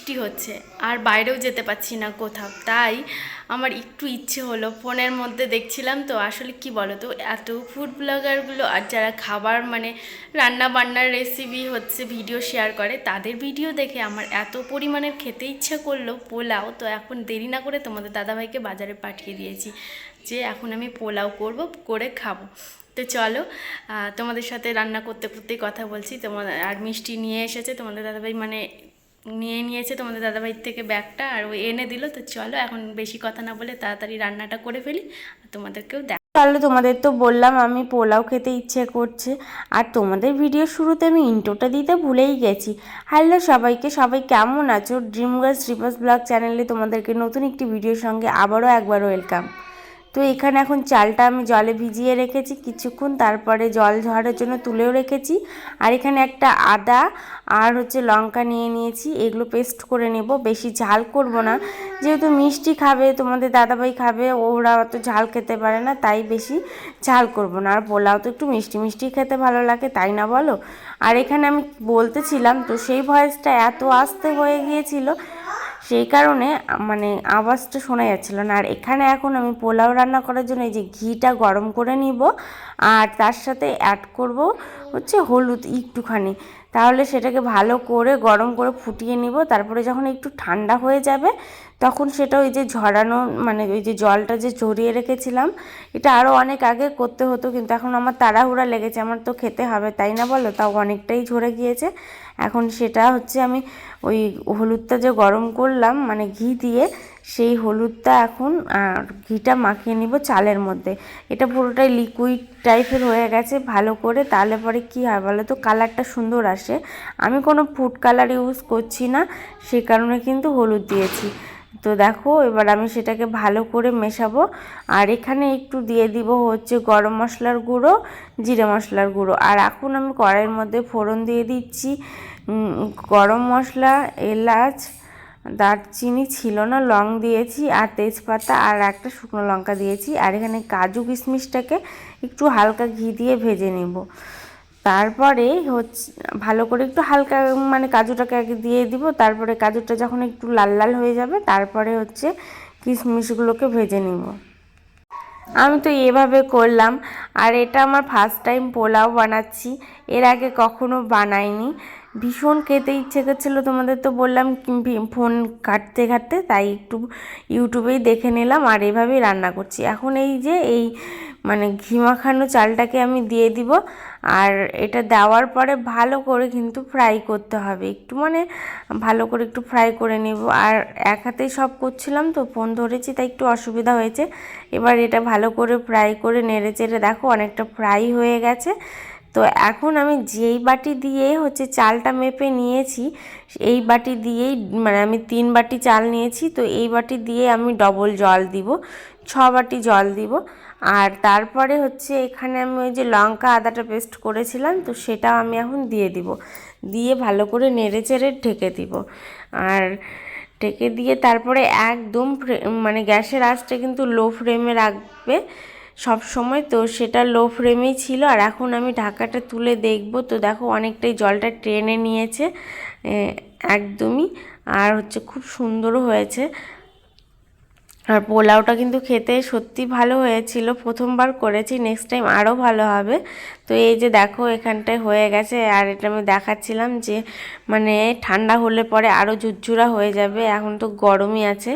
বৃষ্টি হচ্ছে, আর বাইরেও যেতে পারছি না কোথাও। তাই আমার একটু ইচ্ছে হলো, ফোনের মধ্যে দেখছিলাম তো, আসলে কি বলো তো এত ফুড ব্লগারগুলো আর যারা খাবার মানে রান্না বান্নার রেসিপি হচ্ছে ভিডিও শেয়ার করে, তাদের ভিডিও দেখে আমার এত পরিমাণের খেতে ইচ্ছা করল পোলাও। তো এখন দেরি না করে তোমাদের দাদাভাইকে বাজারে পাঠিয়ে দিয়েছি যে এখন আমি পোলাও করব, করে খাব। তো চলো তোমাদের সাথে রান্না করতে করতেই কথা বলছি তোমাদের আর মিষ্টি নিয়ে এসেছে, তোমাদের দাদাভাই মানে নিয়ে নিয়েছে তোমাদের দাদাভাইয়ের থেকে ব্যাগটা আর ও এনে দিল। তো চলো এখন বেশি কথা না বলে তাড়াতাড়ি রান্নাটা করে ফেলি তোমাদেরকেও দেখ তাহলে তোমাদের তো বললাম আমি পোলাও খেতে ইচ্ছে করছে। আর তোমাদের ভিডিও শুরুতে আমি ইন্টোটা দিতে ভুলেই গেছি। হ্যালো সবাইকে, সবাই কেমন আছো? ড্রিম গার্লস রিপাস ব্লগ চ্যানেলে তোমাদেরকে নতুন একটি ভিডিওর সঙ্গে আবারও একবার ওয়েলকাম তো এখানে এখন চালটা আমি জলে ভিজিয়ে রেখেছি কিছুক্ষণ, তারপরে জল ঝরার জন্য তুলেও রেখেছি। আর এখানে একটা আদা আর হচ্ছে লঙ্কা নিয়ে নিয়েছি, এগুলো পেস্ট করে নেব। বেশি ঝাল করব না। যেহেতু মিষ্টি খাবে, তোমাদের দাদাভাই খাবে, ওরা অত ঝাল খেতে পারে না, তাই বেশি ঝাল করব না। আর পোলাও তো একটু মিষ্টি মিষ্টি খেতে ভালো লাগে, তাই না বলো? আর এখানে আমি বলতেছিলাম তো সেই ভয়েসটা এত আস্তে হয়ে গিয়েছিল সেই কারণে মানে আওয়াজটা শোনা যাচ্ছিল না। আর এখানে এখন আমি পোলাও রান্না করার জন্য এই যে ঘিটা গরম করে নিব, আর তার সাথে অ্যাড করব হচ্ছে হলুদ একটুখানি। তাহলে সেটাকে ভালো করে গরম করে ফুটিয়ে নিব, তারপরে যখন একটু ঠান্ডা হয়ে যাবে, তখন সেটা ওই যে ঝরানো মানে ওই যে জলটা যে ঝরিয়ে রেখেছিলাম, এটা আরও অনেক আগে করতে হতো, কিন্তু এখন আমার তাড়াহুড়া লেগেছে, আমার তো খেতে হবে, তাই না বলো? তাও অনেকটাই ঝরে গিয়েছে। এখন সেটা হচ্ছে আমি ওই হলুদটা যে গরম করলাম মানে ঘি দিয়ে, সেই হলুদটা এখন ঘিটা মাখিয়ে নিব চালের মধ্যে। এটা পুরোটাই লিকুইড টাইপের হয়ে গেছে, ভালো করে, তাহলে পরে কী হয় বলো তো কালারটা সুন্দর আসে। আমি কোনো ফুড কালার ইউজ করছি না, সে কারণে কিন্তু হলুদ দিয়েছি। তো দেখো, এবার আমি সেটাকে ভালো করে মেশাবো। আর এখানে একটু দিয়ে দিব হচ্ছে গরম মশলার গুঁড়ো, জিরে মশলার গুঁড়ো। আর এখন আমি কড়াইয়ের মধ্যে ফোড়ন দিয়ে দিচ্ছি। গরম মশলা, এলাচ, দারচিনি ছিল না, লং দিয়েছি, আর তেজপাতা, আর একটা শুকনো লঙ্কা দিয়েছি। আর এখানে কাজু কিশমিশটাকে একটু হালকা ঘি দিয়ে ভেজে নেব। তারপরে হচ্ছে, ভালো করে একটু হালকা মানে কাজুটাকে আগে দিয়ে দিব, তারপরে কাজুটা যখন একটু লাল লাল হয়ে যাবে, তারপরে হচ্ছে কিশমিশগুলোকে ভেজে নিব। আমি তো এভাবে করলাম, আর এটা আমার ফার্স্ট টাইম পোলাও বানাচ্ছি, এর আগে কখনো বানাইনি। ভীষণ খেতে ইচ্ছে করছিল, তোমাদের তো বললাম ফোন কাটতে কাটতে তাই একটু ইউটিউবেই দেখে নিলাম, আর এভাবেই রান্না করছি। এখন এই যে, এই মানে ঘি মাখানো চালটাকে আমি দিয়ে দিব আর এটা দেওয়ার পরে ভালো করে কিন্তু ফ্রাই করতে হবে। একটু মানে ভালো করে একটু ফ্রাই করে নেব। আর এক হাতেই সব করছিলাম তো, ফোন ধরেছি তাই একটু অসুবিধা হয়েছে। এবার এটা ভালো করে ফ্রাই করে নেড়ে চেড়ে দেখো অনেকটা ফ্রাই হয়ে গেছে। তো এখন আমি যেই বাটি দিয়ে হচ্ছে চালটা মেপে নিয়েছি, এই বাটি দিয়েই মানে আমি তিন বাটি চাল নিয়েছি। তো এই বাটি দিয়ে আমি ডবল জল দিব, ছ বাটি জল দিব। আর তারপরে হচ্ছে এখানে আমি ওই যে লঙ্কা আদাটা পেস্ট করেছিলাম, তো সেটাও আমি এখন দিয়ে দিব। দিয়ে ভালো করে নেড়ে চেড়ে ঢেকে দিব। আর ঢেকে দিয়ে তারপরে একদম মানে গ্যাসের আঁচটা কিন্তু লো ফ্লেমে রাখবে সব সময় তো সেটা লো ফ্লেমেই ছিল, আর এখন আমি ঢাকাটা তুলে দেখব। তো দেখো অনেকটাই জলটা টেনে নিয়েছে একদমই। আর হচ্ছে খুব সুন্দরও হয়েছে। আর পোলাওটা কিন্তু খেতে সত্যি ভালো হয়েছিল। প্রথমবার করেছি নেক্সট টাইম আরও ভালো হবে। তো এই যে দেখো, এখানটায় হয়ে গেছে। আর এটা আমি দেখাচ্ছিলাম যে মানে ঠান্ডা হলে পরে আরও ঝুরঝুরা হয়ে যাবে। এখন তো গরমই আছে।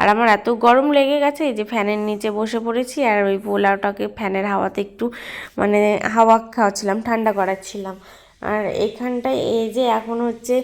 আর আমার এত গরম লেগে গেছে যে ফ্যানের নিচে বসে পড়েছি। আর ওই পোলাওটাকে ফ্যানের হাওয়াতে একটু মানে হাওয়া খাওয়াচ্ছিলাম, ঠান্ডা করাচ্ছিলাম। আর এখানটায় এই যে এখন হচ্ছে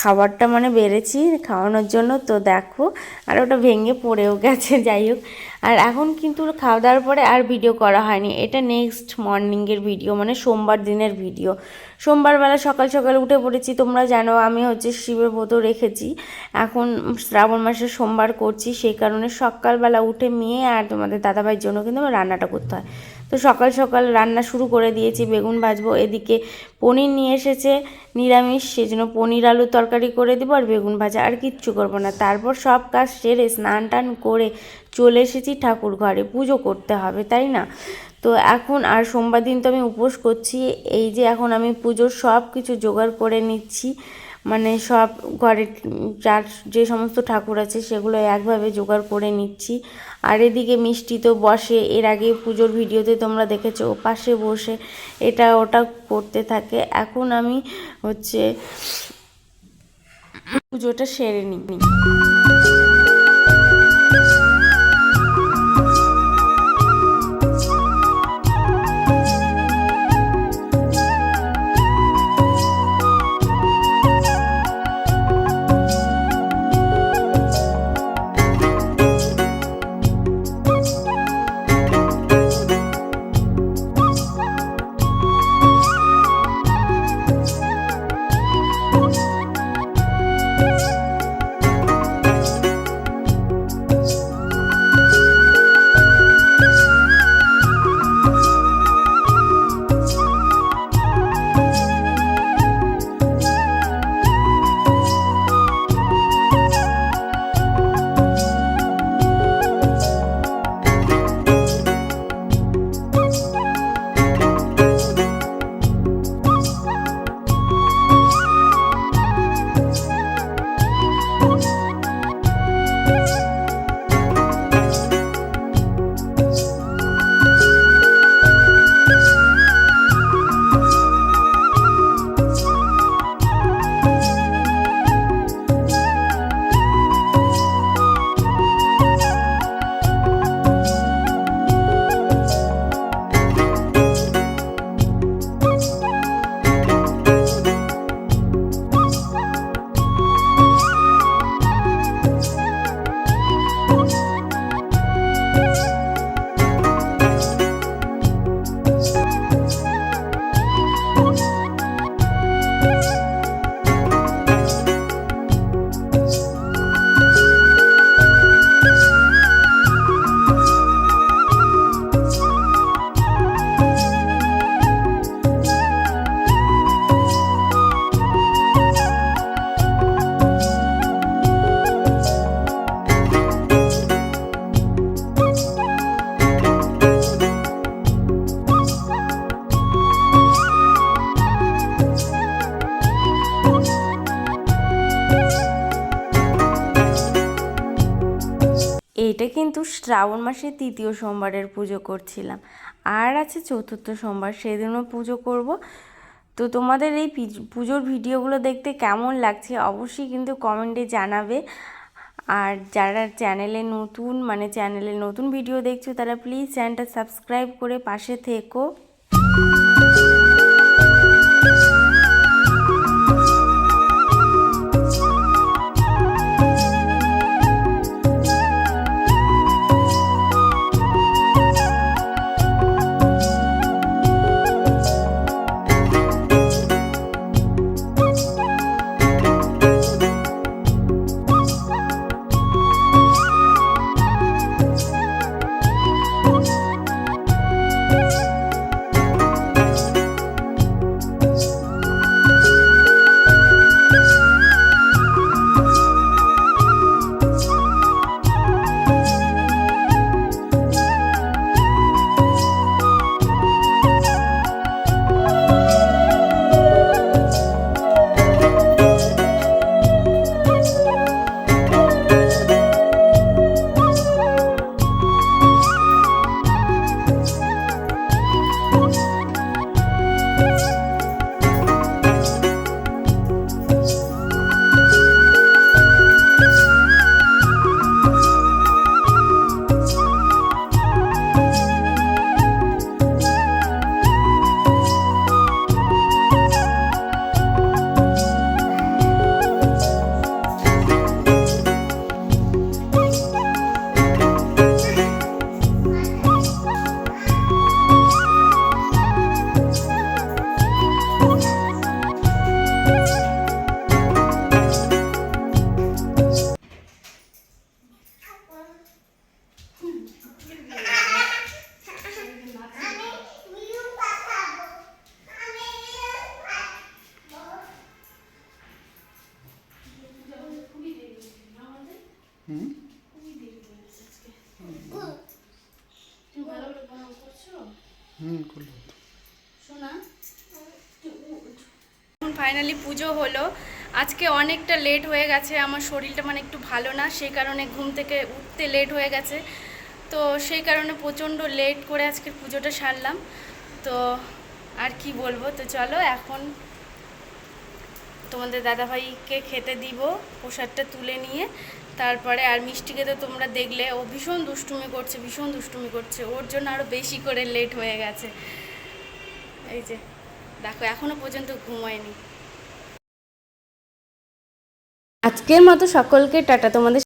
খাবারটা মানে বেড়েছি খাওয়ানোর জন্য, তো দেখো, আর ওটা ভেঙে পড়েও গেছে, যাই হোক। আর এখন কিন্তু খাওয়া দাওয়ার পরে আর ভিডিও করা হয়নি। এটা নেক্সট মর্নিংয়ের ভিডিও মানে সোমবার দিনের ভিডিও সোমবারবেলা সকাল সকাল উঠে পড়েছি, তোমরা জানো আমি হচ্ছে শিবের ব্রত রেখেছি। এখন শ্রাবণ মাসে সোমবার করছি, সেই কারণে সকালবেলা উঠে মেয়ে আর তোমাদের দাদাভাইয়ের জন্য কিন্তু আমার রান্নাটা করতে হয়। তো সকাল সকাল রান্না শুরু করে দিয়েছি, বেগুন ভাজবো। এদিকে পনির নিয়ে এসেছে, নিরামিষ, সেজন্য পনির আলুর তরকারি করে দিব আর বেগুন ভাজা আর কিচ্ছু করব না। তারপর সব কাজ সেরে স্নান টান করে চলে এসেছি ঠাকুর ঘরে, পুজো করতে হবে, তাই না? তো এখন আর সোমবার দিন তো আমি উপোস করছি, এই যে এখন আমি পুজোর সব কিছু জোগাড় করে নিচ্ছি মানে সব ঘরে যার যে সমস্ত ঠাকুর আছে সেগুলো একভাবে জোগাড় করে নিচ্ছি। আর এদিকে মিষ্টি তো বসে। এর আগে পুজোর ভিডিওতে তোমরা দেখেছ, ও পাশে বসে এটা ওটা করতে থাকে। এখন আমি হচ্ছে পুজোটা সেরে নিই। এইটা কিন্তু শ্রাবণ মাসের তৃতীয় সোমবারের পুজো করছিলাম। আর আছে চতুর্থ সোমবার, সেদিনও পুজো করব। তো তোমাদের এই পিজ- পুজোর ভিডিওগুলো দেখতে কেমন লাগছে অবশ্যই কিন্তু কমেন্টে জানাবে। আর যারা চ্যানেলে নতুন মানে চ্যানেলে নতুন ভিডিও দেখছ, তারা প্লিজ চ্যানেলটা সাবস্ক্রাইব করে পাশে থেকো। এখন ফাইনালি পুজো হলো। আজকে অনেকটা লেট হয়ে গেছে আমার শরীরটা মানে একটু ভালো না সেই কারণে ঘুম থেকে উঠতে লেট হয়ে গেছে। তো সেই কারণে প্রচণ্ড লেট করে আজকে পুজোটা সারলাম। তো আর কি বলব তো চলো এখন তোমাদের দাদাভাইকে খেতে দিব, প্রসাদটা তুলে নিয়ে। তারপরে আর মিষ্টিকে তো তোমরা দেখলে, ও ভীষণ দুষ্টুমি করছে, ভীষণ দুষ্টুমি করছে। ওর জন্য আরও বেশি করে লেট হয়ে গেছে। এই যে, দেখো, এখনও পর্যন্ত ঘুমায়নি। আজকের মতো সকলকে টাটা, তোমাদের